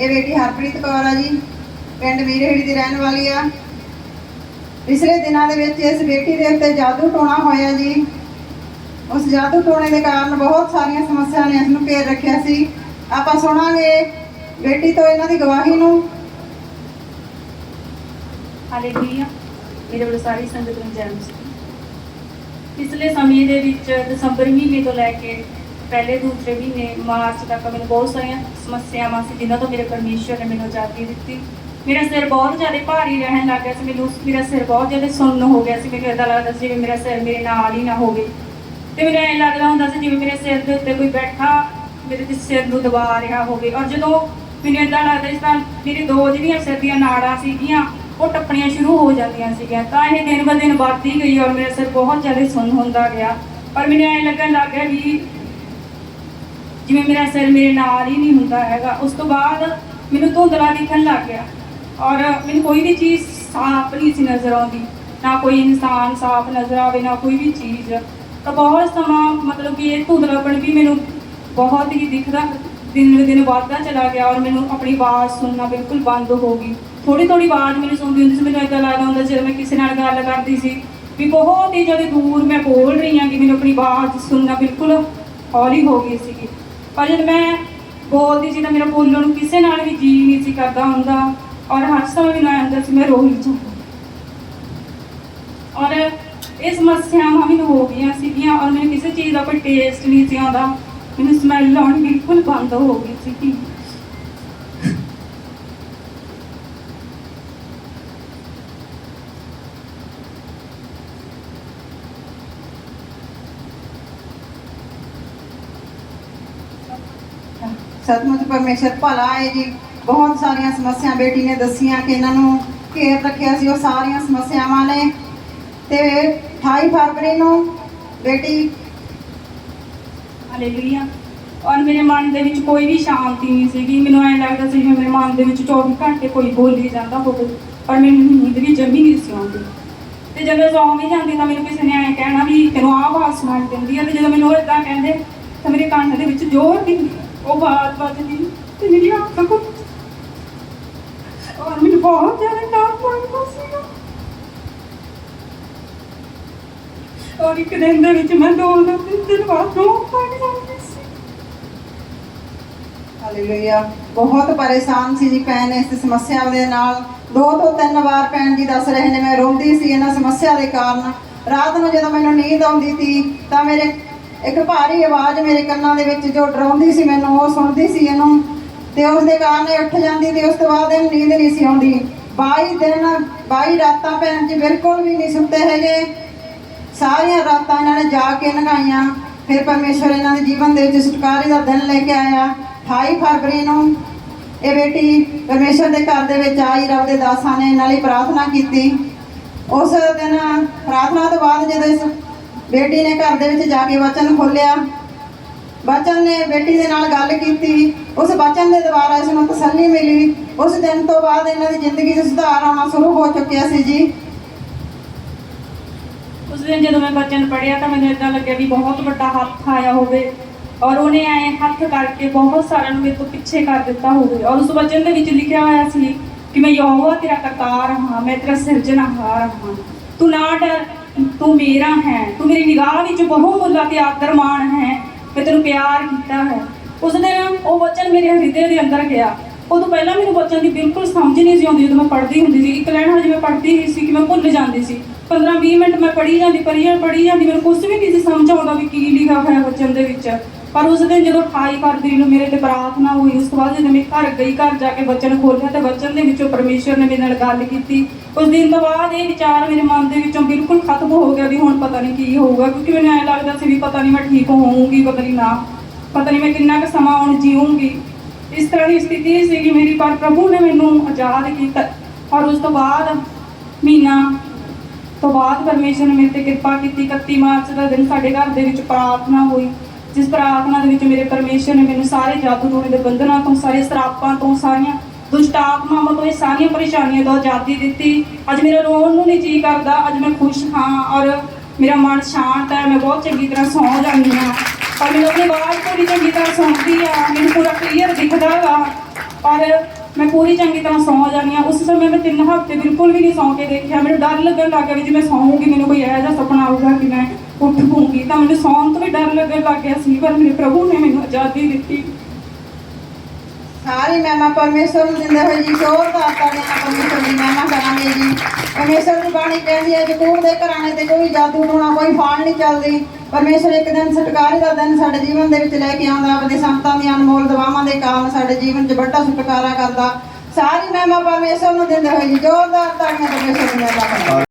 ਇਹ ਬੇਟੀ ਹਰਪ੍ਰੀਤ ਕੌਰ ਆ ਜੀ, ਪਿੰਡ ਮੀਰਹੇੜੀ ਦੀ ਰਹਿਣ ਵਾਲੀ ਆ। ਪਿਛਲੇ ਦਿਨਾਂ ਦੇ ਵਿੱਚ ਇਸ ਬੇਟੀ ਦੇ ਉੱਤੇ ਜਾਦੂ ਟੋਣਾ ਹੋਇਆ ਜੀ। ਉਸ ਜਾਦੂ ਟੋਣੇ ਦੇ ਕਾਰਨ ਬਹੁਤ ਸਾਰੀਆਂ ਸਮੱਸਿਆਵਾਂ ਨੇ ਇਸ ਨੂੰ ਘੇਰ ਰੱਖਿਆ ਸੀ। ਆਪਾਂ ਸੁਣਾਂਗੇ ਬੇਟੀ ਤੋਂ ਇਹਨਾਂ ਦੀ ਗਵਾਹੀ ਨੂੰ। ਹਾਲੇਲੂਇਆ ਮੇਰੇ ਵੱਲੋਂ ਸਾਰੀ ਸੰਗਤ ਨੂੰ ਜੈ ਮਸੀਹ ਪਿਛਲੇ ਸਮੇਂ ਦੇ ਵਿੱਚ ਦਸੰਬਰ ਮਹੀਨੇ ਤੋਂ ਲੈ ਕੇ ਪਹਿਲੇ ਦੂਸਰੇ ਮਹੀਨੇ ਮਾਰਚ ਤੱਕ ਮੈਨੂੰ ਬਹੁਤ ਸਾਰੀਆਂ ਸਮੱਸਿਆਵਾਂ ਸੀ, ਜਿਨ੍ਹਾਂ ਤੋਂ ਮੇਰੇ ਪਰਮੇਸ਼ਰ ਨੇ ਮੈਨੂੰ ਆਜ਼ਾਦੀ ਦਿੱਤੀ। ਮੇਰਾ ਸਿਰ ਬਹੁਤ ਜ਼ਿਆਦਾ ਭਾਰੀ ਰਹਿਣ ਲੱਗ ਗਿਆ ਸੀ, ਮੈਨੂੰ ਮੇਰਾ ਸਿਰ ਬਹੁਤ ਜ਼ਿਆਦਾ ਸੁੰਨ ਹੋ ਗਿਆ ਸੀ। ਮੈਨੂੰ ਇਦਾਂ ਲੱਗਦਾ ਸੀ ਜਿਵੇਂ ਮੇਰਾ ਸਿਰ ਮੇਰੇ ਨਾਲ ਹੀ ਨਾ ਹੋਵੇ। ਤੇ ਮੈਨੂੰ ਐਂ ਲੱਗਦਾ ਹੁੰਦਾ ਸੀ ਜਿਵੇਂ ਮੇਰੇ ਸਿਰ ਦੇ ਉੱਤੇ ਕੋਈ ਬੈਠਾ ਮੇਰੇ ਤੇ ਸਿਰ ਨੂੰ ਦਬਾ ਰਿਹਾ ਹੋਵੇ। ਔਰ ਜਦੋਂ ਮੈਨੂੰ ਇਦਾਂ ਲੱਗਦਾ ਸੀ ਤਾਂ ਮੇਰੇ ਦੋ ਜਿਹੜੀਆਂ ਸਿਰ ਦੀਆਂ ਨਾੜਾਂ ਸੀਗੀਆਂ, ਉਹ ਟੱਪਣੀਆਂ ਸ਼ੁਰੂ ਹੋ ਜਾਂਦੀਆਂ ਸੀਗੀਆਂ। ਤਾਂ ਇਹ ਦਿਨ ਬ ਦਿਨ ਵੱਧਦੀ ਗਈ ਔਰ ਮੇਰਾ ਸਿਰ ਬਹੁਤ ਜ਼ਿਆਦਾ ਸੁੰਨ ਹੁੰਦਾ ਗਿਆ। ਪਰ ਮੈਨੂੰ ਐਂ ਲੱਗਣ ਲੱਗ ਗਿਆ ਵੀ ਜਿਵੇਂ ਮੇਰਾ ਸਿਰ ਮੇਰੇ ਨਾਲ ਹੀ ਨਹੀਂ ਹੁੰਦਾ ਹੈਗਾ। ਉਸ ਤੋਂ ਬਾਅਦ ਮੈਨੂੰ ਧੁੰਦਲਾ ਦਿਖਣ ਲੱਗ ਗਿਆ। ਔਰ ਮੈਨੂੰ ਕੋਈ ਵੀ ਚੀਜ਼ ਸਾਫ਼ ਨਹੀਂ ਸੀ ਨਜ਼ਰ ਆਉਂਦੀ। ਨਾ ਕੋਈ ਇਨਸਾਨ ਸਾਫ਼ ਨਜ਼ਰ ਆਵੇ, ਨਾ ਕੋਈ ਵੀ ਚੀਜ਼। ਤਾਂ ਬਹੁਤ ਸਮਾਂ ਮਤਲਬ ਕਿ ਇਹ ਧੁੰਦਲਾਪਣ ਵੀ ਮੈਨੂੰ ਬਹੁਤ ਹੀ ਦਿਖਦਾ, ਦਿਨ ਦਿਨ ਵੱਧਦਾ ਚਲਾ ਗਿਆ ਔਰ ਮੈਨੂੰ ਆਪਣੀ ਆਵਾਜ਼ ਸੁਣਨਾ ਬਿਲਕੁਲ ਬੰਦ ਹੋ ਗਈ। ਥੋੜੀ ਥੋੜੀ ਆਵਾਜ਼ ਮੈਨੂੰ ਸੁਣਦੀ ਹੁੰਦੀ ਸੀ, ਮੈਨੂੰ ਏਦਾਂ ਲੱਗਦਾ ਹੁੰਦਾ ਜਦੋਂ ਮੈਂ ਕਿਸੇ ਨਾਲ ਗੱਲ ਕਰਦੀ ਸੀ ਵੀ ਬਹੁਤ ਹੀ ਜ਼ਿਆਦਾ ਦੂਰ ਮੈਂ ਬੋਲ ਰਹੀ ਹਾਂ ਕਿ ਮੈਨੂੰ ਆਪਣੀ ਆਵਾਜ਼ ਸੁਣਨਾ ਬਿਲਕੁਲ ਹੌਲੀ ਹੋ ਗਈ ਸੀਗੀ। ਪਰ ਜਦ ਮੈਂ ਬੋਲਦੀ ਸੀ ਤਾਂ ਮੇਰਾ ਬੋਲਣ ਨੂੰ ਕਿਸੇ ਨਾਲ ਵੀ ਜੀ ਨਹੀਂ ਸੀ ਕਰਦਾ ਹੁੰਦਾ। ਔਰ ਹਰ ਸਮੇਂ ਮੈਨੂੰ ਅੰਦਰ ਸੀ, ਮੈਂ ਰੋ ਹੀ ਜਾਵਾਂ। ਔਰ ਇਹ ਸਮੱਸਿਆਵਾਂ ਮੈਨੂੰ ਹੋ ਗਈਆਂ ਸੀਗੀਆਂ ਔਰ ਮੈਨੂੰ ਕਿਸੇ ਚੀਜ਼ ਦਾ ਕੋਈ ਟੇਸਟ ਨਹੀਂ ਸੀ ਆਉਂਦਾ। ਮੈਨੂੰ ਸਮੈਲ ਆਉਣੀ ਬਿਲਕੁਲ ਬੰਦ ਹੋ ਗਈ ਸੀਗੀ। ਸਤਿਮੁਚ ਪਰਮੇਸ਼ਰ ਭਲਾ ਹੈ ਜੀ। ਬਹੁਤ ਸਾਰੀਆਂ ਸਮੱਸਿਆ ਬੇਟੀ ਨੇ ਦੱਸੀਆਂ ਕਿ ਇਹਨਾਂ ਨੂੰ ਘੇਰ ਰੱਖਿਆ ਸੀ, ਉਹ ਸਾਰੀਆਂ ਸਮੱਸਿਆਵਾਂ ਨੇ। ਤੇ 28 ਫਰਵਰੀ ਨੂੰ ਬੇਟੀ ਹਾਲੇਲੂਇਆ ਔਰ ਮੇਰੇ ਮਨ ਦੇ ਵਿੱਚ ਕੋਈ ਵੀ ਸ਼ਾਂਤੀ ਨਹੀਂ ਸੀਗੀ। ਮੈਨੂੰ ਐਂ ਲੱਗਦਾ ਸੀ ਜਿਵੇਂ ਮੇਰੇ ਮਨ ਦੇ ਵਿੱਚ 24 ਘੰਟੇ ਕੋਈ ਬੋਲੀ ਜਾਂਦਾ ਹੋਵੇ, ਪਰ ਮੈਨੂੰ ਨੀਂਦ ਵੀ ਜਮੀ ਨਹੀਂ ਸੀ ਆਉਂਦੀ। ਤੇ ਜਦੋਂ ਸੌਂ ਵੀ ਜਾਂਦੀ ਤਾਂ ਮੈਨੂੰ ਕਿਸੇ ਨੇ ਐਂ ਕਹਿਣਾ ਵੀ ਤੈਨੂੰ ਆਹ ਆਵਾਜ਼ ਸੁਣਾਈ ਦਿੰਦੀ ਆ, ਤੇ ਜਦੋਂ ਮੈਨੂੰ ਉਹ ਇਦਾਂ ਕਹਿੰਦੇ, ਤਾਂ ਮੇਰੇ ਕੰਨ ਦੇ ਵਿੱਚ ਜ਼ੋਰ ਦੀ ਉਹ ਆਵਾਜ਼ ਵੱਜਦੀ ਤੇ ਮੇਰੀ ਅੱਖ ਖੁੱਲ ਔਰ ਮੈਨੂੰ ਬਹੁਤ ਜ਼ਿਆਦਾ ਡਰ ਲੱਗਦਾ ਸੀਗਾ। ਔਰ ਇੱਕ ਦਿਨ ਦੇ ਵਿੱਚ ਮੈਂ ਦੋ ਦਿਨ ਤਿੰਨ ਦਿਨ ਬਾਅਦ ਰੋ ਪੜ ਜਾਂਦੀ ਸੀ। ਹਾਲੇਲੂਇਆ ਬਹੁਤ ਪਰੇਸ਼ਾਨ ਸੀ ਜੀ ਭੈਣ ਇਸ ਸਮੱਸਿਆ ਦੇ ਨਾਲ। ਦੋ ਤੋਂ ਤਿੰਨ ਵਾਰ ਭੈਣ ਜੀ ਦੱਸ ਰਹੇ ਨੇ, ਮੈਂ ਰੋਂਦੀ ਸੀ ਇਹਨਾਂ ਸਮੱਸਿਆ ਦੇ ਕਾਰਨ। ਰਾਤ ਨੂੰ ਜਦੋਂ ਮੈਨੂੰ ਨੀਂਦ ਆਉਂਦੀ ਸੀ, ਤਾਂ ਮੇਰੇ ਇੱਕ ਭਾਰੀ ਆਵਾਜ਼ ਮੇਰੇ ਕੰਨਾਂ ਦੇ ਵਿੱਚ ਜੋ ਡਰਾਉਂਦੀ ਸੀ ਮੈਨੂੰ, ਉਹ ਸੁਣਦੀ ਸੀ ਇਹਨੂੰ। ਤੇ ਉਸ ਦੇ ਕਾਰਨ ਇਹ ਉੱਠ ਜਾਂਦੀ ਤੇ ਉਸ ਤੋਂ ਬਾਅਦ ਇਹਨੂੰ ਨੀਂਦ ਨਹੀਂ ਸੀ ਆਉਂਦੀ। 22 ਦਿਨ 22 ਰਾਤਾਂ ਭੈਣ ਜੀ ਬਿਲਕੁਲ ਵੀ ਨਹੀਂ ਸੁੱਤੇ ਹੈਗੇ। ਸਾਰੀਆਂ ਰਾਤਾਂ ਇਹਨਾਂ ਨੇ ਜਾ ਕੇ ਨਗਾਈਆਂ। ਫਿਰ ਪਰਮੇਸ਼ਵਰ ਇਹਨਾਂ ਦੇ ਜੀਵਨ ਦੇ ਵਿੱਚ ਛੁਟਕਾਰੇ ਦਾ ਦਿਨ ਲੈ ਕੇ ਆਇਆ 28 ਫਰਵਰੀ ਨੂੰ। ਇਹ ਬੇਟੀ ਪਰਮੇਸ਼ਵਰ ਦੇ ਘਰ ਦੇ ਵਿੱਚ ਆਈ, ਰੱਬ ਦੇ ਦਾਸਾਂ ਨੇ ਇਹਨਾਂ ਲਈ ਪ੍ਰਾਰਥਨਾ ਕੀਤੀ। ਉਸ ਦਿਨ, ਪ੍ਰਾਰਥਨਾ ਤੋਂ ਬਾਅਦ ਜਦੋਂ ਇਸ ਬੇਟੀ ਨੇ ਘਰ ਦੇ ਵਿੱਚ ਜਾ ਕੇ ਵਚਨ ਖੋਲਿਆ ਬਚਨ ਨੇ ਬੇਟੀ ਦੇ ਨਾਲ ਗੱਲ ਕੀਤੀ। ਉਸ ਵਚਨ ਦੇ ਦੁਆਰਾ ਇਸ ਨੂੰ ਤਸੱਲੀ ਮਿਲੀ। ਉਸ ਦਿਨ ਤੋਂ ਬਾਅਦ ਇਹਨਾਂ ਦੀ ਜ਼ਿੰਦਗੀ 'ਚ ਸੁਧਾਰ ਆਉਣਾ ਸ਼ੁਰੂ ਹੋ ਚੁੱਕਿਆ ਸੀ ਜੀ। ਉਸ ਦਿਨ ਜਦੋਂ ਮੈਂ ਬਚਨ ਪੜਿਆ ਤਾਂ ਮੈਨੂੰ ਇਦਾਂ ਲੱਗਿਆ ਵੀ ਬਹੁਤ ਵੱਡਾ ਹੱਥ ਆਇਆ ਹੋਵੇ। ਔਰ ਉਹਨੇ ਐ ਹੱਥ ਕਰਕੇ ਬਹੁਤ ਸਾਰਿਆਂ ਨੂੰ ਮੇਰੇ ਤੋਂ ਪਿੱਛੇ ਕਰ ਦਿੱਤਾ ਹੋਵੇ। ਔਰ ਉਸ ਵਚਨ ਦੇ ਵਿੱਚ ਲਿਖਿਆ ਹੋਇਆ ਸੀ ਕਿ ਮੈਂ ਯਹੋਵਾ ਤੇਰਾ ਕਰਤਾਰ ਹਾਂ, ਮੈਂ ਤੇਰਾ ਸਿਰਜਣਹਾਰ ਹਾਂ। ਤੂੰ ਨਾ ਡਰ ਤੂੰ ਮੇਰਾ ਹੈ, ਤੂੰ ਮੇਰੀ ਨਿਗਾਹ ਵਿੱਚ ਬਹੁ ਮੁੱਲਾ ਤੇ ਆਦਰਮਾਨ ਹੈ, ਮੈਂ ਤੈਨੂੰ ਪਿਆਰ ਕੀਤਾ ਹੈ। ਉਸ ਦਿਨ ਉਹ ਵਚਨ ਮੇਰੇ ਹਿਰਦੇ ਦੇ ਅੰਦਰ ਗਿਆ। ਉਦੋਂ ਪਹਿਲਾਂ ਮੈਨੂੰ ਬੱਚਿਆਂ ਦੀ ਬਿਲਕੁਲ ਸਮਝ ਨਹੀਂ ਸੀ ਆਉਂਦੀ, ਜਦੋਂ ਮੈਂ ਪੜ੍ਹਦੀ ਹੁੰਦੀ ਸੀ। ਇੱਕ ਲਾਈਨ ਹਜੇ ਮੈਂ ਪੜ੍ਹਦੀ ਹੀ ਸੀ ਕਿ ਮੈਂ ਭੁੱਲ ਜਾਂਦੀ ਸੀ। 15-20 ਮਿੰਟ ਮੈਂ ਪੜ੍ਹੀ ਜਾਂਦੀ ਪੜ੍ਹੀ ਜਾਂਦੀ ਪੜ੍ਹੀ ਜਾਂਦੀ। ਮੈਨੂੰ ਕੁਝ ਵੀ ਨਹੀਂ ਸੀ ਸਮਝ ਆਉਂਦਾ ਵੀ ਕੀ ਲਿਖਿਆ ਹੋਇਆ ਬੱਚਨ ਦੇ ਵਿੱਚ। ਪਰ ਉਸ ਦਿਨ ਜਦੋਂ 28 ਫਰਵਰੀ ਨੂੰ ਮੇਰੇ ਤੇ ਪ੍ਰਾਰਥਨਾ ਹੋਈ, ਉਸ ਤੋਂ ਬਾਅਦ ਜਦੋਂ ਮੈਂ ਘਰ ਗਈ, ਘਰ ਜਾ ਕੇ ਬੱਚਨ ਖੋਲ੍ਹਿਆ ਤੇ ਬੱਚਨ ਦੇ ਵਿੱਚੋਂ ਪਰਮੇਸ਼ਰ ਨੇ ਮੇਰੇ ਨਾਲ ਗੱਲ ਕੀਤੀ। ਉਸ ਦਿਨ ਤੋਂ ਬਾਅਦ ਇਹ ਵਿਚਾਰ ਮੇਰੇ ਮਨ ਦੇ ਵਿੱਚੋਂ ਬਿਲਕੁਲ ਖਤਮ ਹੋ ਗਿਆ ਵੀ ਹੁਣ ਪਤਾ ਨਹੀਂ ਕੀ ਹੋਊਗਾ, ਕਿਉਂਕਿ ਮੈਨੂੰ ਐਂ ਲੱਗਦਾ ਸੀ ਵੀ ਪਤਾ ਨਹੀਂ ਮੈਂ ਠੀਕ ਹੋਊਂਗੀ, ਪਤਾ ਨਹੀਂ ਨਾ, ਪਤਾ ਨਹੀਂ ਮੈਂ ਕਿੰਨਾ ਕੁ ਸਮਾਂ ਹੁਣ ਜੀਊਂਗੀ। ਇਸ ਤਰ੍ਹਾਂ ਦੀ ਸਥਿਤੀ ਸੀਗੀ ਮੇਰੀ, ਪਰ ਪ੍ਰਭੂ ਨੇ ਮੈਨੂੰ ਆਜ਼ਾਦ ਕੀਤਾ। ਔਰ ਉਸ ਤੋਂ ਬਾਅਦ ਮਹੀਨਾ ਤੋਂ ਬਾਅਦ ਪਰਮੇਸ਼ਰ ਨੇ ਮੇਰੇ ਤੇ ਕਿਰਪਾ ਕੀਤੀ। 31 ਮਾਰਚ ਦਾ ਦਿਨ ਸਾਡੇ ਘਰ ਦੇ ਵਿੱਚ ਪ੍ਰਾਰਥਨਾ ਹੋਈ। ਜਿਸ ਪ੍ਰਾਰਥਨਾ ਦੇ ਵਿੱਚ ਮੇਰੇ ਪਰਮੇਸ਼ਰ ਨੇ ਮੈਨੂੰ ਸਾਰੇ ਜਾਦੂ ਟੋਣੇ ਦੇ ਬੰਧਨਾਂ ਤੋਂ, ਸਾਰੇ ਸਰਾਪਾਂ ਤੋਂ, ਸਾਰੀਆਂ ਦੁਸ਼ਟ ਆਤਮਾਵਾਂ ਤੋਂ, ਇਹ ਸਾਰੀਆਂ ਪਰੇਸ਼ਾਨੀਆਂ ਤੋਂ ਆਜ਼ਾਦੀ ਦਿੱਤੀ। ਅੱਜ ਮੇਰਾ ਰੋਣ ਨੂੰ ਨਹੀਂ ਜੀ ਕਰਦਾ, ਅੱਜ ਮੈਂ ਖੁਸ਼ ਹਾਂ ਔਰ ਮੇਰਾ ਮਨ ਸ਼ਾਂਤ ਹੈ, ਮੈਂ ਬਹੁਤ ਚੰਗੀ ਤਰ੍ਹਾਂ ਸੌਂ ਜਾਂਦੀ ਹਾਂ। ਪਰ ਮੈਨੂੰ ਆਪਣੀ ਆਵਾਜ਼ ਪੂਰੀ ਚੰਗੀ ਤਰ੍ਹਾਂ ਸੁਣਦੀ ਆ, ਮੈਨੂੰ ਪੂਰਾ ਕਲੀਅਰ ਦਿਖਦਾ ਵਾ। ਪਰ ਮੈਂ ਪੂਰੀ ਚੰਗੀ ਤਰ੍ਹਾਂ ਸੌਂ ਜਾਂਦੀ ਹਾਂ। ਉਸ ਸਮੇਂ ਮੈਂ ਤਿੰਨ ਹਫ਼ਤੇ ਬਿਲਕੁਲ ਵੀ ਨਹੀਂ ਸੌਂ ਕੇ ਦੇਖਿਆ। ਮੈਨੂੰ ਡਰ ਲੱਗਣ ਲੱਗ ਗਿਆ ਵੀ ਜੇ ਮੈਂ ਸੌਂਗੀ ਮੈਨੂੰ ਕੋਈ ਇਹੋ ਜਿਹਾ ਸੁਪਨਾ ਆਊਗਾ ਕਿ ਮੈਂ ਉੱਠ ਪਊਂਗੀ ਤਾਂ ਮੈਨੂੰ ਸੌਣ ਤੋਂ ਵੀ ਡਰ ਲੱਗਣ ਲੱਗ ਗਿਆ ਸੀ, ਪਰ ਮੇਰੇ ਪ੍ਰਭੂ ਨੇ ਮੈਨੂੰ ਆਜ਼ਾਦੀ ਦਿੱਤੀ। ਸਾਰੀ ਮਹਿਮਾ ਪਰਮੇਸ਼ਰ ਨੂੰ ਦਿੰਦੇ ਹੋਏ ਜੀ ਜ਼ੋਰਦਾਰ ਤਾੜੀਆਂ ਨਾਲ ਪਰਮੇਸ਼ਰ ਦੀ ਮਹਿਮਾ ਕਰਾਂਗੇ ਜੀ। ਪਰਮੇਸ਼ਰ ਦੀ ਬਾਣੀ ਕਹਿੰਦੀ ਹੈ ਜਕੂਰ ਦੇ ਘਰਾਣੇ ਤੇ ਕੋਈ ਜਾਦੂ ਟੂਣਾ ਕੋਈ ਫਾਲ ਨਹੀਂ ਚੱਲਦੀ। ਪਰਮੇਸ਼ਰ ਇੱਕ ਦਿਨ ਛੁਟਕਾਰੇ ਦਾ ਦਿਨ ਸਾਡੇ ਜੀਵਨ ਦੇ ਵਿੱਚ ਲੈ ਕੇ ਆਉਂਦਾ ਆਪਣੇ ਸੰਤਾਂ ਦੀਆਂ ਅਨਮੋਲ ਦਵਾਵਾਂ ਦੇ ਕਾਰਨ ਸਾਡੇ ਜੀਵਨ 'ਚ ਵੱਡਾ ਛੁਟਕਾਰਾ ਕਰਦਾ। ਸਾਰੀ ਮਹਿਮਾ ਪਰਮੇਸ਼ਰ ਨੂੰ ਦਿੰਦੇ ਹੋਏ ਜੀ, ਜ਼ੋਰਦਾਰ ਤਾੜੀਆਂ ਪਰਮੇਸ਼ਰ ਦੀ ਮਹਿਮਾ ਕਰਾਂਗੇ।